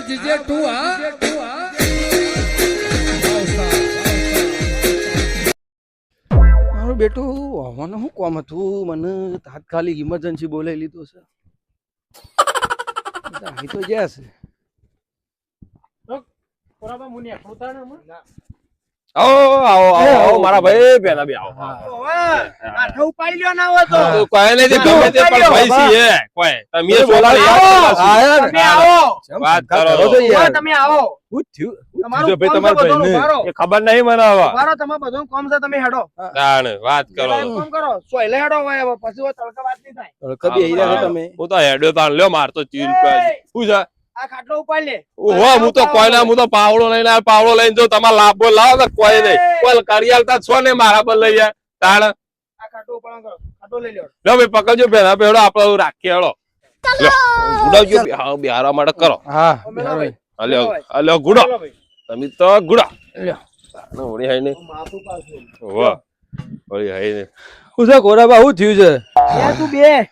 મારું GJ two હા? મારું બેટું આવવાનું શું કોમ હતું? મને તાત્કાલિક ઇમરજન્સી બોલાવી લીધો છે. અહીં તો જ્યાં છે. આવો આવો આવો આવો મારા ભાઈ પેલા બી આવો. કાંઠો ઉપાડી લ્યો ના તો. તો કોઈ નહીં તે ગમે તે પણ ભાઈ છીએ કોઈ. તમે સોલા યાદ તમે આવો. વાત કરો. કરો તો ઊભા યાર. તમે આવો. શું થયું? તમારું ભાઈ કોમ છે તમારા બધું, ભાઈને? ઉભારો. એ ખબર નહીં મને હવે. ઉભારો, તમારે બધું કોમ છે તમે હેડો. તાણ વાત કરો. એક કરો. સોયલે હેડો હવે, પછી તડકા વાત નહીં થાય. કભી આવી રહ્યા તમે. હું તો હેડ્યો તાણ લ્યો માર તો ચીલ પર. શું છે? આ ખાટલો ઉપાડ લે. ઓહો હું તો કોઈ ના હું તો પાવડો લઈને આવ્યો, પાવડો લઈને જો તમારે લાભો લાવો તો કોઈ નહીં. કોઈ કરિયાલતા છો ને મારા પર લઈ જાય. તાણ. આ ખાટલો ઉપાડો કરો. ખાટલો લઈ લ્યો લો ભાઈ પકડજો પેલા પેડો આપડે રાખીએ હેડો ગુડાવજો હા બિહારા માટે કરો. હા. હલ્યો હલ્યો ગુડો. તમે તો ગુડા. લ્યો. વળી હાઈ ને વાહ વળી હાઈ ને શું છે ગોરાબા હું થયું છે? તું બે.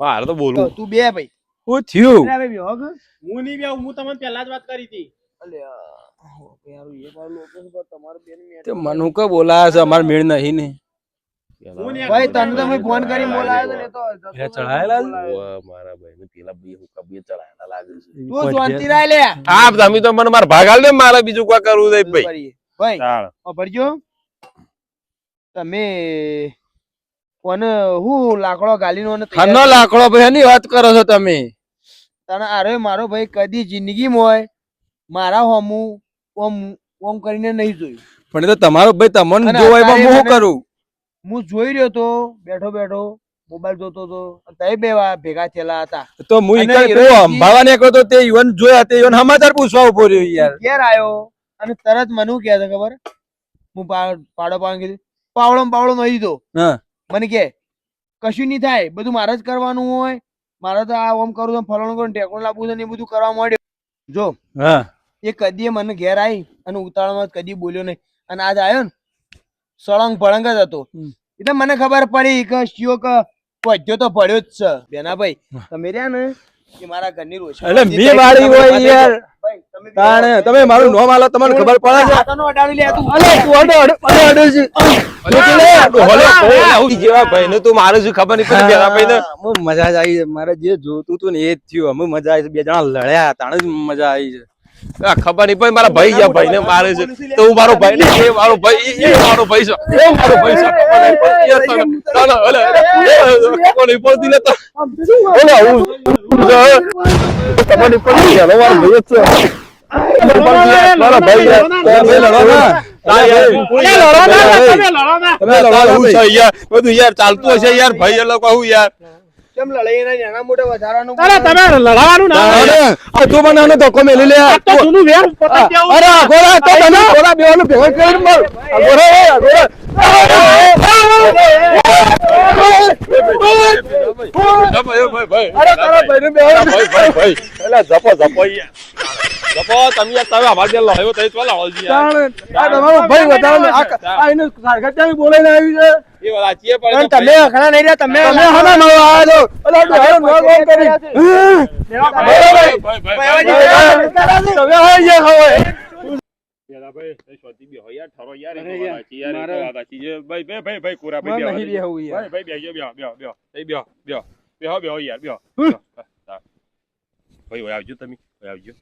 મારે તો બોલવું. તું બે ભાઈ. શું થયું? અરે હું નહીં બેહું, હું તમને પહેલા જ વાત કરી હતી. અલ્યા, યાર, એ વાર લોકો છે, પણ તમારે બેની મેટ- તે મનુ કે બોલાયા છે અમારે મેળ નહીં ને. ભાઈ તને તો મેં ફોન કરી બોલાયો ને તો જતો ચડાયેલા છે? બોલાયો. ઓવા, પેલા બે હુક્કા બે ચડાયેલા લાગે છે. તું શાંતિ રાખ લે. હા તમે તો મને મારા ભાગ દે મારે બીજું કોઈ કરવું ભાઈ. ભાઈ. ભરજો. તમે કોને હું લાકડો ગાલીનો ને લાકડો ભાઈ એની વાત કરો છો તમે. તને આરે મારો ભાઈ કદી જિંદગીમાં હોય મારા હોમું ઓમ ઓમ કરીને નહીં જોયું. પણ એ તો તમારો ભાઈ તમને જોવાય હું શું કરું? હું જોઈ રહ્યો તો બેઠો બેઠો મોબાઈલ જોતો તો તઈ બે ભેગા થયેલા હતા. તો હું હીરો પેલો અંબાવા નીકળ્યો તો તે ઈવન જોયા તે ઈવન સમાચાર પૂછવા ઊભો રહ્યો યાર. ઘેર આવ્યો અને તરત મને શું કહે છે ખબર? હું પાડો પાડો કીધું. પાવડો પાવડો નહીં હા. મને કે કશું નહીં થાય બધું મારે જ કરવાનું હોય. મારે તો આ ઓમ કરું તો ફલાણું કરું ટેકનું લાવવું છે ને એ બધું કરવા માંડ્યો. જો હા. એ કદી મને ઘેર આવી અને ઉતાળમાં કદી બોલ્યો નહીં. અને આજ આવ્યો ને સળંગ ભળંગ જ હતો. એટલે મને ખબર પડી કે શિયો કે પદ્યો તો પડ્યો જ છે. બેનાભાઈ તમે રહ્યા ને એ મારા ઘરની રોજ એટલે. મેં વાળી હોય યાર. તાણે તમે મારું નામ આલો તમને ખબર પડે છે? હાથોનો અડાડી લે તું. અલે તું અડો અડો અડો અડો છે. હલો, કોઈ આવું જેવા ભાઈને તું મારે શું ખબર નહીં પડી પેલા ભાઈને. હા, મજા જ આવી છે. મારે જે જોતું હતું ને એ જ થયું. અમે મજા આવી છે. બે જણા લડ્યા. તાણે જ મજા આવી છે. ખબર નહીં પડી મારા ભાઈ ગયા ભાઈ ને મારે છે તો હું મારો ભાઈ ને એ મારો ભાઈ એ મારો ભાઈ છે એ મારો ભાઈ છે ભાઈ ભાઈ ભાઈ. ભાઈ. ચાલતું હશે યાર ભાઈ લોકો હું યાર. કેમ લડાઈ એના નાના મોટા વધારાનું અરે તમે લડવાનું ના. અરે, આ તું મને આનો ધક્કો મેલી લે આ તો જૂનું વેર પતાઈ અરે આગોરા તો તમે થોડા બેવાનું ભેગા કરીને માર. આગોરા, એ ભાઈ ભાઈ ભાઈ અરે તારા ભાઈને બેવાનું. ભાઈ ભાઈ ભાઈ એલા જપો જપો યાર જપો તમે તમે આવા જે લાવ્યો તો એ તો લાવો યાર તાણે, આ તમારો ભાઈ વધારાનો આ- આ એને સારગતિયાની બોલાઈને આવી છે. એ વાત સાચી પણ તમે અખણા નહીં રહ્યા તમે તમે હના નવા આયા છો. અલા, તું હારો નવા કામ કરી. ભાઈ ભાઈ ભાઈ તમે આયા ગયા હવે. યાર ભાઈ શોધી બે યાર ઠરો યાર યાર, છે ભાઈ ભાઈ ભાઈ ભાઈ કોરા ભાઈ નહીં બેહવું યાર. ભાઈ ભાઈ બેહજો બેહો બેહો બેહો બેહો બેહો બેહો યાર બેહો. ભાઈ આવજો તમે ઓય આવજો.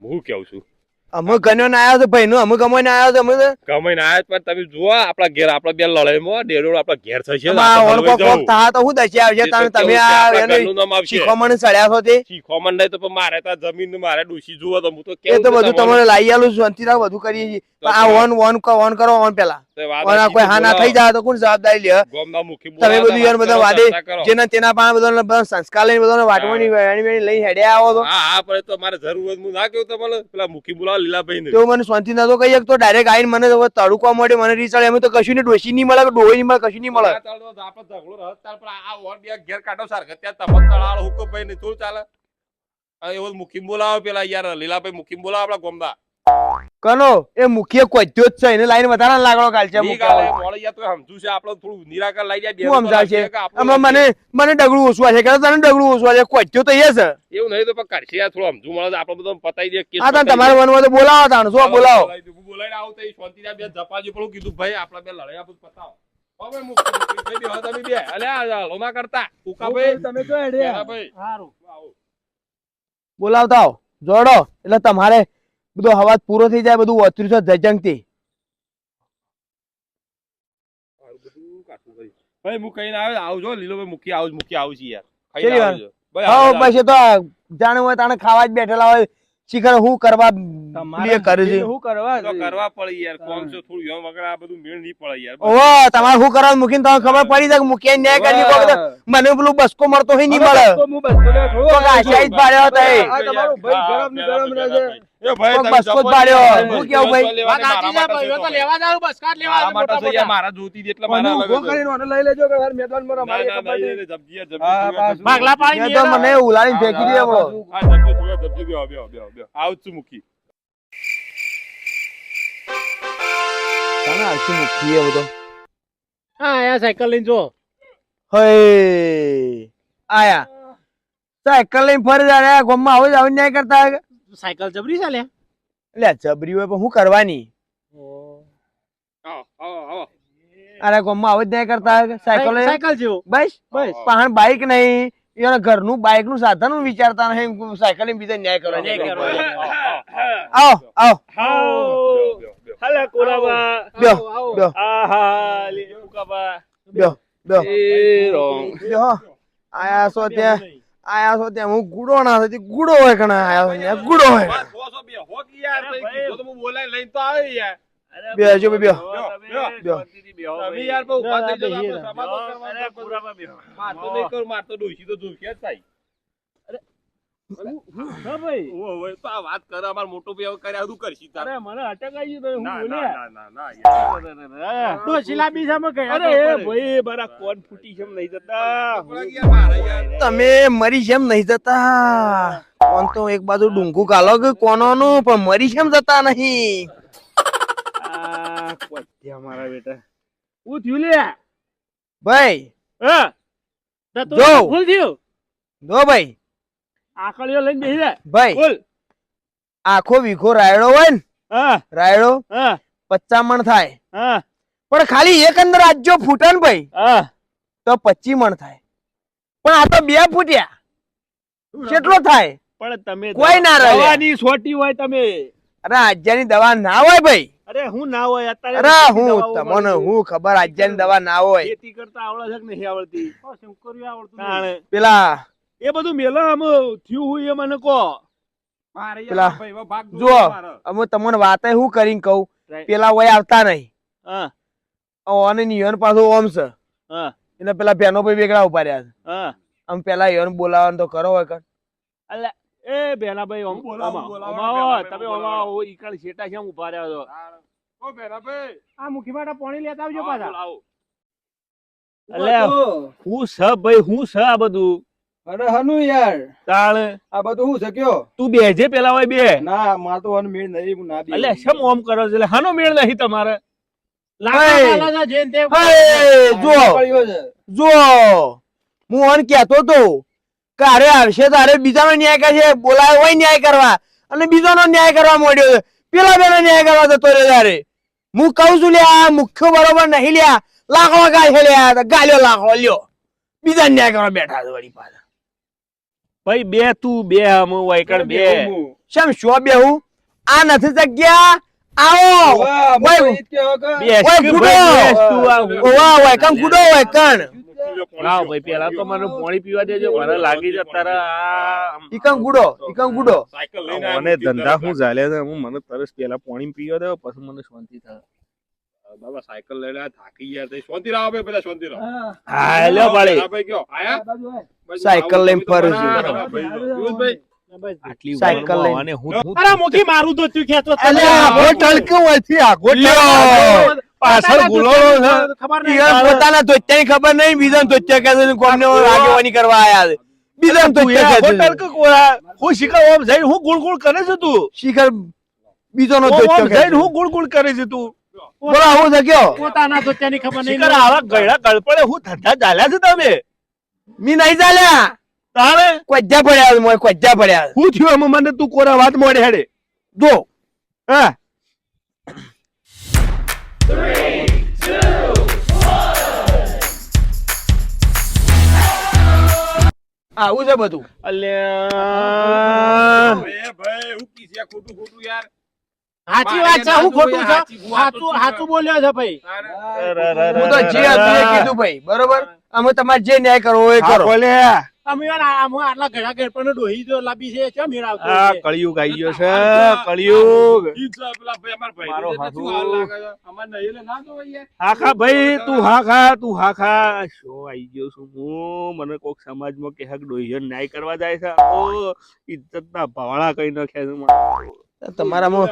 હું કેવું છું? અમુક ગણ્યો ના આવ્યો તો ભાઈ નું અમુક અમો ના આવ્યો તો અમુક કમાઈને આયા પણ તમે જુઓ આપડા ઘેર આપડા બે લડાઈમાં ડેડો આપડા ઘેર થશે કોક થા તો હું દશી આવશે તમે તમે આ એનું સડ્યા છો તે? શીખવા નહીં તો મારે તો જમીન ને મારે ડૂસી જુઓ તો હું તો કે તો બધું તમારે- લાવી આલું શાંતિ રાખ બધું કરીએ છીએ. આ ઓન ઓન ઓન કરો ઓન પેલા. ઓન કોઈ હા ના થઈ જાય તો કોણ જવાબદારી લે? તમે બધું યાર બધા વાદે જેના તેના પાસે બધા બધા સંસ્કાર લઈને બધાને વાટવાની લઈ હેડ્યા આવો તો. હા હા પણ તો મારે જરૂર હું ના કહ્યું તમને પેલા મુખી બોલાવો લીલાભાઈ ને તો મને શાંતિ નતો કહી તો ડાયરેક્ટ આઈને મને હવે તડુકવા મળે મને રીસાળ એમ તો કશું નહીં ડોસી નહીં મળે ડોહી નહીં મળે કશું નહીં મળે. તો આપણો ઝઘડો રહે તાર પણ આ ઓર બે ઘેર કાઢો સાર ત્યાં તપત તળાળ હુકમ ભાઈ ને થોડું ચાલે. આ એવો મુખી બોલાવો પેલા યાર લીલાભાઈ મુખી બોલાવો આપડા ગોમદા કનો એ મુખ્ય કોચ્યો જ છે એને લાઈન વધારે લાગણો કાલ છે સમજુ છે આપણો થોડું નિરાકર લઈ જાય બે શું સમજાવશે? કે મને મને ડગડું ઓછવા છે કે તને ડગડું ઓછવા છે કોચ્યો તો એ છે. એવું નહીં તો પણ કરશે આ થોડું સમજુ મળે આપણો બધો પતાઈ દે કેસ આ તમારે મનમાં તો બોલાવો તાણ શું બોલાવો. બોલાઈને. આવું તો ઈ શાંતિથી બે જપાજી પણ કીધું ભાઈ આપણા બે લડાઈ આપું પતાવો. હવે મુક્તિ તમે બે. અલે આ લોમા કરતા. ઉકા ભાઈ. તમે તો હા ભાઈ. સારું બોલાવતા જોડો. એટલે તમારે બધો હવાજ પૂરો થઈ જાય બધું ઓતર્યું છે જજંગથી. ભાઈ હું કહીને આવે આવજો લીલો ભાઈ મૂકી આવું મૂકી આવું યાર. ખાઈ આવજો હા પછી તો જાણે હોય તાણે ખાવા જ બેઠેલા હોય. શિખર હું કરવા બે કરે છે. કરવા તો કરવા પડે યાર કોમ છે થોડું યમ વગર આ બધું મેળ નહીં પડે યાર ઓહો તમારે શું કરવા મૂકીને તમને ખબર પડી જાય કે મૂકીને કરી દીધો મને પેલું બસકો મળતો નહીં મળે. કોક આશા જ પાડ્યો હતો તમારો ભાઈ ગરમ ગરમ રહે છે. એ ભાઈ તમે બસકો પાડ્યો. હું કેવું ભાઈ? લેવાને વાત સાચી છે મારા ભાઈ, તો લેવા જાવ બસ કાઢ લેવા મારા મોટા મોટા. મારા જોતી હતી એટલે મારા હું અલગ ઊભો હતો. કરીને ઓને લઈ લેજો કે યાર મેદાનમાં ના, રમાડીએ ના, ના, કબડ્ડી. એ જપજી, જપજી, હા, જપજી, ભાગલા પાડી મેં મને ઉલાડી ફેંકી દે થોડા. આવું છું આશી એ બધો હા આયા સાયકલ લઈને જો હે આયા સાયકલ લઈને ફરી જાય આ ગામમાં આવું જ આવું ન્યાય કરતા? સાયકલ જબરી ચાલે એટલે જબરી હોય પણ હું કરવાની. અરે ગામમાં આવું જ નહીં કરતા સાયકલ સાયકલ જેવું. બસ? બસ. પણ બાઈક નહીં. એના ઘરનું બાઈકનું સાધન વિચારતા નહીં. સાયકલ બીજા ન્યાય કરવા ન્યાય નીકળે. કરવા. આવો આવો. હાલે કોરાબા બ્યો, બ્યો. આહા લીજો ઉકાબા બ્યો બ્યો એ રોંગ. બ્યો આયા સો ત્યાં. આયા છો ત્યાં હું ગુડો ના થતી ગુડો હોય કણે આયા છો ત્યાં ગુડો હોય બેજો હો, સો બેહો, યાર, ભાઈ, કીધું તો હું બોલાઈને લઈને તો આવ્યો યાર. બે જો બે બ્યો બ્યો. તમે યાર બહુ ઊભા થઈ જાઓ, આપણે કરવાનું. મારતો નહીં કર મારતો ડોશી તો જોશી જ થાય. તમે મરી જેમ નહીં જતા. કોણ તો એક બાજુ ડુંગું ગાલો કે કોનોનું પણ મરી જેમ જતા નહીં. મારા બેટા. હું થયું લે? ભાઈ. જો ભાઈ. આકડીઓ લઈને બેસી જાય. ભાઈ બોલ. આખો વીખો રાયડો હોય ને હા. રાયડો હા. પચામણ થાય. હા. પણ ખાલી એક અંદર આજ્યો ફૂટે ને ભાઈ હા. તો પચી મણ થાય. પણ આ તો બે ફૂટ્યા. કેટલો થાય? પણ તમે કોઈ ના રહે. દવાની સોટી હોય તમે. અરે આજ્યાની દવા ના હોય ભાઈ. અરે હું ના હોય અત્યારે અરે હું તમને હું ખબર આજ્યાની દવા ના હોય. ખેતી કરતા આવડે છે કે નહીં આવડતી? તાણે. પેલા એ બધું મેલા આમ થયું હોય એ મને કહો. પેલા, ભાઈ. મારે. અમે તમને વાતે હું કરીને કહું. પેલા વય આવતા નહીં. હા. અને નિયન પાછો ઓમ છે. એટલે પેલા બેનો ભાઈ વેગળા ઊભા રહ્યા છે. આમ પેલા યોન બોલાવાનું તો કરો હોય કર અલ્યા એ ઓમ- બોલાવો, ઓમાં- બોલાવો, તમે બોલાવો. ઓમાં આવો, ઈકણ શેટા કેમ ઊભા રહ્યા છો? ઓ, બેનાભાઈ. આ મુખી માટા પાણી લેતા આવજો પાછા. અલ્યા હું સ ભાઈ હું સ આ બધું? અરે હનુ યાર તાળ. આ બધું હું છે કયો? તું બેજે પેલા હોય બે. ના માર તો હનુ મેળ નહીં ના બી અલ્યા શેમ ઓમ કરો છે? એટલે હાનો મેળ નહીં તમારે. જેન તે હે, હન કહેતો તો કારે આવશે તારે બીજાનો ન્યાય કરશે બોલાવે હોય ન્યાય કરવા. અને બીજાનો ન્યાય કરવા મોડ્યો છે. પેલા બેનો ન્યાય કરવા જતો રે તારે હું કહું છું લ્યા મુખ્ય બરોબર નહીં લ્યા. લાખો ગાય લ્યા તો ગાલ્યો લાખો લ્યો. બીજા ન્યાય કરવા બેઠા છે વળી પાછા. ભાઈ બે તું બે હમ વાયકણ બે શમ શો બેહું આ નથી જગ્યા? આવો. ભાઈ, બેસ તું. ઓવા હોય કુડો હોય કણ લાવ ભાઈ પેલા તો મને પાણી પીવા દેજો મને લાગી જ તારા આ ઈકણ ગુડો ઈકણ ગુડો. સાયકલ લઈને મને ધંધા હું ચાલે છે હું મને તરસ પેલા પાણી પીવા દેવો પછી મને શાંતિ થાય. બાબા સાયકલ લઈને થાકી ગયા. શાંતિ રાવ ભાઈ, પેલા શાંતિ રાવ હા, લ્યો ભાઈ, કયો? આયા? બાજુ. બાજુ સાયકલ લઈને ફરું છું. ભાઈ. સાયકલ લઈને. હું અરે મુખી મારું તો તું કહેતો અલ્યા હોટલ કે હોયથી આ લ્યો! પાછળ ગુલાડો છે. ખબર નહીં. પોતાના ખબર બીજાને ધોતિયા કહે કોમને આગેવાની કરવા આયા છે બીજાને તું એ ધોતિયા કે હું શીખર ઓમ જઈને હું ગુળ ગુળ કરે છે તું શિખર બીજો નો ઓમ જઈને હું ગુળ ગુળ કરે છે તું બોલો આવું છે કયો? પોતાના ધોતિયાની ખબર નહીં આવા ગળા ગળપડે હું ધંધા ચાલ્યા છે તમે? મી નહીં ચાલ્યા? તારે? કોજ્જા પડ્યા મોય કોજ્જા પડ્યા હું થયું એમ મને તું કોરા વાત મોડે હેડે? જો. હા. આવું છે બધું. અલ્યા. સાચી વાત છે હું ખોટું છે? સાચું સાચું બોલ્યો છે ભાઈ. હું તો જે હતું એ કીધું ભાઈ બરોબર? અમે તમારે જે ન્યાય કરવો એ કરો. બોલે. અમે આટલા ઘણા ઘર પણ ડોહી જો લાંબી છે કેમ મેળ આવતો છે? કળિયુગ આઈ ગયો છે કળિયુગ. મારો હા ખા ભાઈ તું હા ખા તું હા ખા. શું આવી ગયો છું હું? મને કોક સમાજમાં કે હક ડોહીઓ ન્યાય કરવા જાય છે? ઓ ઇજ્જત ના ભવાળા કઈ નાખ્યા છે. તમારામાં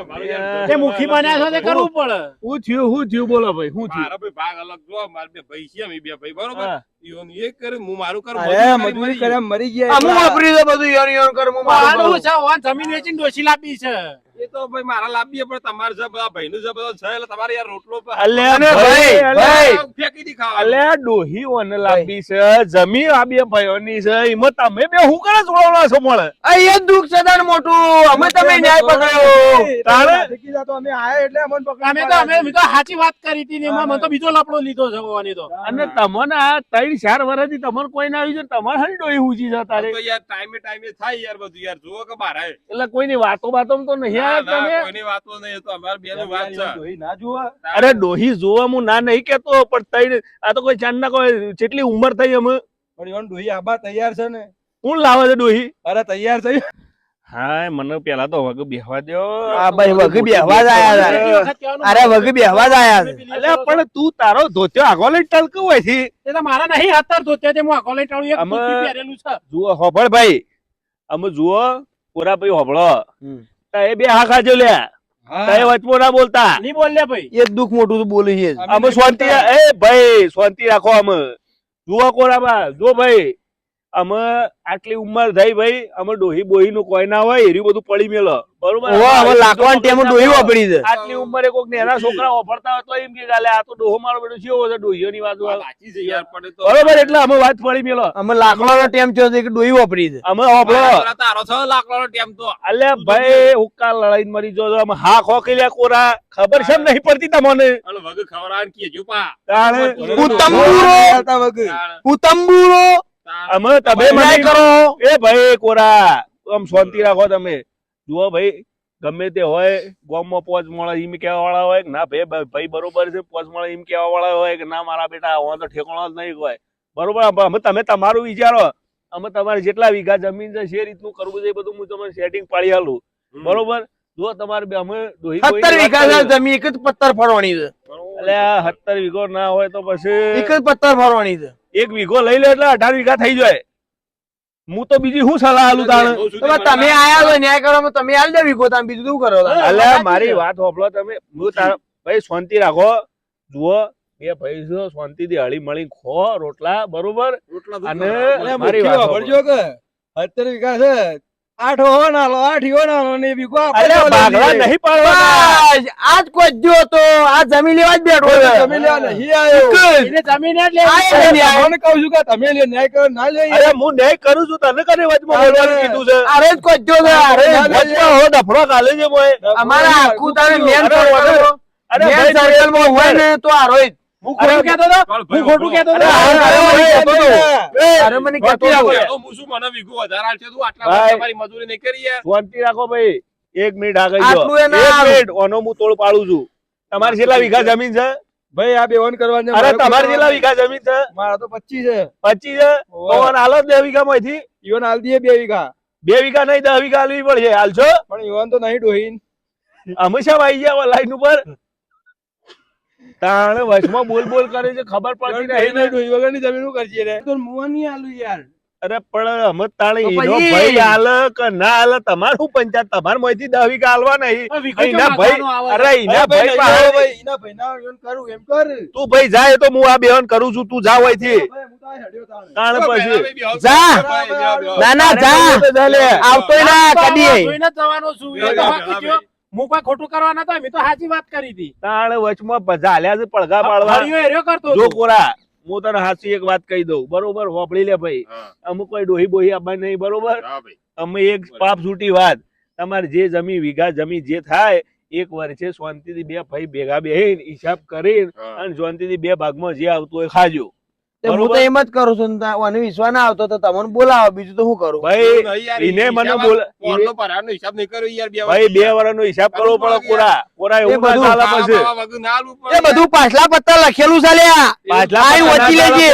તે મુખી બન્યા છો તે કરવું પડે. હું થયું હું થયું બોલો ભાઈ હું થયું. મારા ભાઈ ભાગ અલગ જો મારા બે ભાઈ છે અમે બે ભાઈ બરોબર? યોન એક કરે હું મારું કરું અરે મજૂરી મજૂરી મરી ગયા વાપરી બધું યોન યોન કર હું મારું મારું કરું. છે ઓન જમીન વેચીને ડોશી લાપી છે. એ તો ભાઈ મારા લાભીએ પણ તમારે છે બધા ભાઈનું છે બધો છે એટલે તમારે યાર રોટલો ભાઈ ભાઈ, ભાઈ. ફેંકી દી ખાવા અલ્યા ડોહીઓને લાંબી છે જમીન આ બે ભાઈઓની છે એમાં તમે બે હું કરે છો મળે? અહીંયા દુઃખ છે તાર મોટું. અમે તમે ન્યાય પકડ્યો. તારે? શીખી જાતો અમે આયા એટલે અમને પકડી અમે તો અમે તો સાચી વાત કરી હતી ને એમાં મને તો બીજો લપડો લીધો છે તો. અને તમને આ ત્રણ ચાર વર્ષથી તમને કોઈ ના આવ્યું છે તમારે હારી ડોહી ઉજી છે તારે તો યાર ટાઈમે ટાઈમે થાય યાર બધું યાર. જુઓ કે બાર. એટલે કોઈની વાતો વાતો તો નહીં ના, આવ્યા ના, તમે કોઈની વાતો નહીં એ તો અમારે બેનું વાત છે. ડોહી ના જોવા અરે ડોહી જોવા હું ના નહીં કેતો પણ તઈ આ તો કોઈ ચાંદ ના કોઈ જેટલી ઉંમર થઈ અમે. પણ ડોહી આબા તૈયાર છે ને. હું લાવે છે ડોહી અરે તૈયાર થઈ હા મને પેલા તો વગ બેહવા દો આ ભાઈ વગ બેહવા જ આયા અરે વગ બેહવા જ આયા છે. અલ્યા પણ તું તારો ધોત્યો આગો લઈ ટલકું હોય છે. એ તો મારા નહીં અત્તર ધોત્યો છે હું આખો લઈ ટાળું એક પહેરેલું છે. જુઓ હોભળ ભાઈ. અમે જુઓ પૂરા ભાઈ હોભળો. તા એ બે હા ખાજો લ્યા તા એ વચમાં ના બોલતા. નહીં બોલ લે ભાઈ. એ દુઃખ મોટું તો બોલી છે. અમે શાંતિ એ ભાઈ શાંતિ રાખો અમે. જુઓ કોરાબા જો ભાઈ અમે આટલી ઉંમર થઈ ભાઈ અમે ડોહી બોહી નું કોઈ ના હોય એર્યું બધું પડી મેલો. બરોબર? હવે લાકડાની ટેમો ડોહી વાપરી છે. આટલી ઉંમરે કોક નેના છોકરા વાપરતા હોય તો એમ કે ગાલે આ તો ડોહો મારો કેવો છે ડોહીઓની વાત વાત સાચી છે યાર પણ તો બરોબર એટલે અમે વાત પડી મેલો. અમે લાકડાનો ટેમ થયો છે કે ડોહી વાપરી છે. અમે હોભળો મારા તારો છે લાકડાનો ટેમ તો. અલે ભાઈ હુક્કા લડાઈ મરી જો અમે હા ખોકી લે કોરા. ખબર છે નહીં પડતી તમને? અલ વગ ખવરાણ કે જો પા. તાણે. ઉતંબુરો. ઉત્તમપુરો અમે તમે મને કરો. એ ભાઈ કોરા આમ શાંતિ રાખો તમે. જુઓ ભાઈ ગમે તે હોય ગામમાં પોચ મળે એમ કહેવા વાળા હોય કે ના ભાઈ ભાઈ બરોબર છે પોચ મળે એમ કહેવા વાળા હોય કે ના મારા બેટા હું તો ઠેકાણો જ નહીં હોય. બરોબર અમે તમે તમારું વિચારો. અમે તમારે જેટલા વીઘા જમીન છે છે રીતનું કરવું છે એ બધું હું તમને સેટિંગ પાડી આલું. બરોબર? જો તમારે બે અમે દોહી સત્તર વીઘા જમીન એક જ પત્તર ફરવાની છે. એટલે આ સત્તર વીઘો ના હોય તો પછી એક જ પત્તર ફરવાની છે. એક વીઘો લઈ લે એટલે અઢાર વીઘા થઈ જાય. હું તો બીજી શું સલાહ આલું તાણે? તમે આયા છો ન્યાય કરો તમે આલ દે વીઘો તમે બીજું શું કરો? એટલે મારી વાત હોભળો તમે. હું તારા ભાઈ શાંતિ રાખો. જુઓ બે ભાઈ શાંતિ શાંતિથી હળી મળી ખો રોટલા બરોબર? અને મારી વાત વાપરજો કે અત્યારે વીઘા છે આઠ હો ના લો આઠ ઈવો ના લો લઈ બાગડા લઈએ. નહીં પાડવાના. આજ કોઈ જો તો આ જમીન લેવા જ બેઠો છે. તમે લેવા નહીં આવ્યો. એને જમીન જ લેવી કહું છું કે તમે લે ન્યાય કરો ના અરે હું ન્યાય કરું છું તને કને વચમાં બોલવાનું કીધું છે? અરે જ કોઈ જો છે. અરે. વચમાં હો ડફડો કાલે છે મોય અમારા આખું તારે મેન અરે અરે હોય ને તો આ રોહિત. હું ખોટું કહેતો હતો હું ખોટું કહેતો હતો અરે ભાઈ, કહેતો હતો. એ, અરે મને કહેતો હતો. હું શું મને વીઘો વધારે આલશે તું આટલા તમારી મજૂરી નહીં કરી યાર શાંતિ રાખો ભાઈ એક મિનિટ આગળ જો આટલું એ ના એક મિનિટ ઓનો હું તોડ પાડું છું તમારી કેટલા વીઘા જમીન છે ભાઈ આ બેવન કરવાની અરે તમારી કેટલા વીઘા જમીન છે મારા તો પચીસ છે પચીસ છે તો હાલો બે વીઘા માંથી ઈવન હાલ દઈએ બે વીઘા બે વીઘા નહીં દસ વીઘા હાલવી પડશે હાલશો પણ ઈવન તો નહીં ડોહીન હંમેશા આવી ગયા લાઈન ઉપર તાણે વચમાં બોલ બોલ કરે છે ખબર પડતી નહીં ડોઈ વગરની જમીન શું કરશે રે? તો મુવા નહીં આલું યાર. અરે પણ અમે તાણે એનો ભાઈ આલ કે ના હાલે તમારું પંચાયત? તમારે મોયથી દાવી કાલવા નહીં. કેમ ભાઈ અરે? એના ભાઈ ભાઈ નહીં ભાઈ. એના ભાઈ ના કરું એમ કર. તું ભાઈ જાય તો હું આ બેહન કરું છું તું જા હોયથી ભાઈ, હું તો આ હેડ્યો તાણે. પછી. જા. ના ના જા. આવતોય ના કદી જોઈને જવાનો છું. હું કોઈ ખોટું કરવા નતો મેં તો સાચી વાત કરી હતી. તાણ વચમાં બધા છે પડઘા પાડવા. એર્યો કરતો જો કોરા હું તને હાચી એક વાત કહી દઉં. બરોબર હોપડી લે ભાઈ. અમુક કોઈ ડોહી બોહી આપવા નહીં બરોબર? હા અમે એક પાપ છૂટી વાત. તમારે જે જમી વીઘા જમી જે થાય એક વર્ષે શાંતિથી બે ભાઈ ભેગા બે હિસાબ કરીને અને શાંતિથી બે ભાગમાં જે આવતું હોય ખાજો. હું તો એમ જ કરું છું અને વિશ્વાસ ના આવતો તો તમને બોલાવો બીજું તો શું કરું? ભાઈ એને મને બોલ- આ પરાનો હિસાબ નહીં કર્યો યાર બે ભાઈ બે વર્ષથી. હિસાબ કરવો પડે કોરા કોરા એવું બધું ચાલે પછી. એ બધું પાછલા પત્તા લખેલું છે લ્યા. પાછલા આઈ વચી લેજે.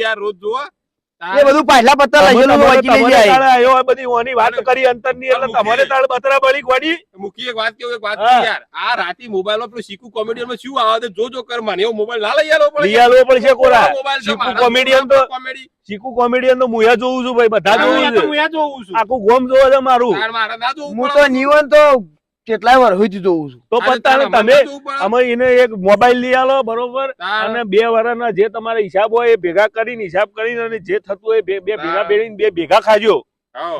યાર રોજ જોવો. એ બધું પહેલા પત્તા લખેલું લેજે તાળે બધી ઓની વાત કરી અંતરની એટલે તમારે તાળ બતરા બળી ગોડી. મુખી એક વાત કેવું એક વાત યાર. આ રાતી મોબાઈલમાં પેલું શીકુ કોમેડિયનમાં શું આવે જો જો કર મને. એવો મોબાઈલ ના લઈ આલો પડે લઈ આલવો પડશે કોરા? શીકુ કોમેડિયન તો- comedy. ચીકુ કોમેડિયન નો મુયા જોઉં છું ભાઈ બધા જોઉં છું. એ જોઉં છું. આખું ગોમ જોવા છે મારું. મારા ના જોઉં હું તો નિવન તો કેટલાય હોય જોઉં છું. તો આજે પણ તારે તારે તમે અમે એને એક મોબાઈલ લઈ આલો બરોબર? અને બે વર્ષના જે તમારે હિસાબ હોય એ ભેગા કરીને હિસાબ કરીને અને જે થતું હોય બે ભેગા. ભેળીને બે ભેગા ખાજો.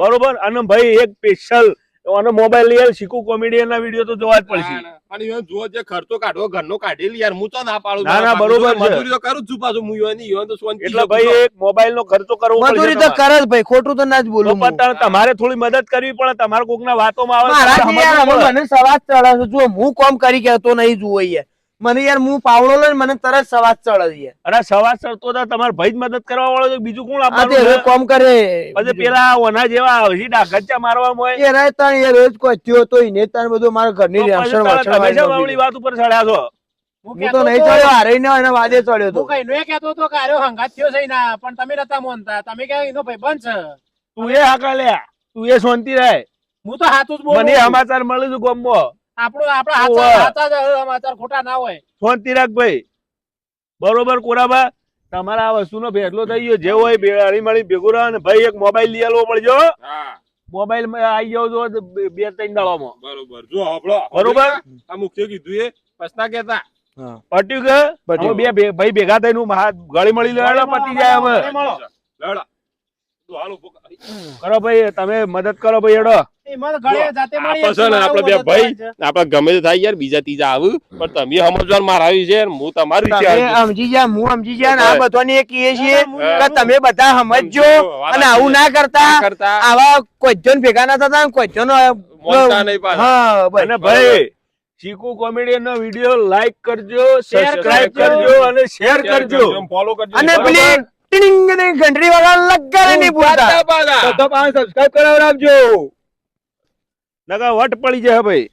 બરોબર? અને ભાઈ એક સ્પેશિયલ અને મોબાઈલ લઈ આલ શીકુ કોમેડિયન ના વીડિયો તો જોવા જ પડશે. અને ઈવન જો જે ખર્ચો કાઢવો ઘરનો કાઢેલી યાર. હું તો ના પાડું ના, ના, બરોબર તો. મજૂરી તો કરું જ છું પાછું. હું તો શાંતિ એટલે ભાઈ એક મોબાઈલ નો ખર્ચો કરવો મજૂરી તો તમારે. કરે જ ભાઈ. ખોટું તો ના જ બોલું પણ તમારે થોડી મદદ કરવી પડે. તમારે કોક ના વાતોમાં આવે તો મારાથી યાર. મને સવાજ ચડે છે જો હું કોમ કરી કેતો નહીં જુઓ યાર મને યાર હું પાવડો લઈને મને તરત સવાજ ચડે છે અરે સવાજ ચડતો હતા તમાર ભાઈ જ મદદ કરવા વાળો છે બીજું કોણ આ આપવાનું છે? કોમ કરે. પછી પેલા ઓના જેવા હજી ડાકચ્ચા મારવા હોય. એ રાય તાણ યાર રોજ કોઈ થયો તો એને તાણ બધું મારા ઘરની રેશન વાસણ તમે બાવળી વાત ઉપર ચડ્યા છો? હું તો નહીં ચડ્યો હારે ને એના વાદે ચડ્યો તો. હું કઈ નો કેતો હતો કે આર્યો હંગાત થયો છે ના પણ તમે નતા મોનતા. તમે કે એનો ભાઈબંધ છે. તું એ હાકા લ્યા. તું એ શાંતિ રહે હું તો હાથું જ બોલું. મને સમાચાર મળ્યું છે ગોમમાં. આપણું આપણા સમાચાર ખોટા ના હોય. ફોન તિરાકભાઈ. બરોબર કોરાબા તમારા આ વસ્તુનો ફેસલો થઈ ગયો. જે હોય બે મળી ભેગું રહે અને ભાઈ એક મોબાઈલ લઈ આલવો પડજો હા, મોબાઈલમાં આવી જાવ જો બે ત્રણ દાડામાં. બરોબર. જો આપણો બરોબર. આ મુખ્ય કીધું એ પછી કેતા પટ્યું કે? પટ્યું. બે ભે- ભાઈ ભેગા થઈને હું હાથ ગળી મળી લેવાના પતી જાય હવે. લડા. કરો. ભાઈ તમે મદદ કરો ભાઈ એડો એ મને ગળે જાતે મળી આપણે છે ને, આપણે બે ભાઈ આપણે ગમે તે થાય યાર બીજા ત્રીજા આવું પણ તમે સમજવાનું મારા છે હું તમારી રીતે સમજી જા હું સમજી જા આ બધાને એ કહીએ છીએ કે તમે બધા સમજજો અને આવું ના કરતા આવા કોઈ ભેગા ના થતા કોઈ ભાઈ ચીકુ કોમેડિયન નો વીડિયો લાઈક કરજો સબસ્ક્રાઇબ કરજો. અને શેર કરજો. ફોલો કરજો. અને બરોબર? ટિંગ ને ઘંટડી વગર લગાડે નહીં ભૂલતા. પાછા. તો સબસ્ક્રાઇબ કરાવડાવજો. નકા વટ પડી જાય ભાઈ.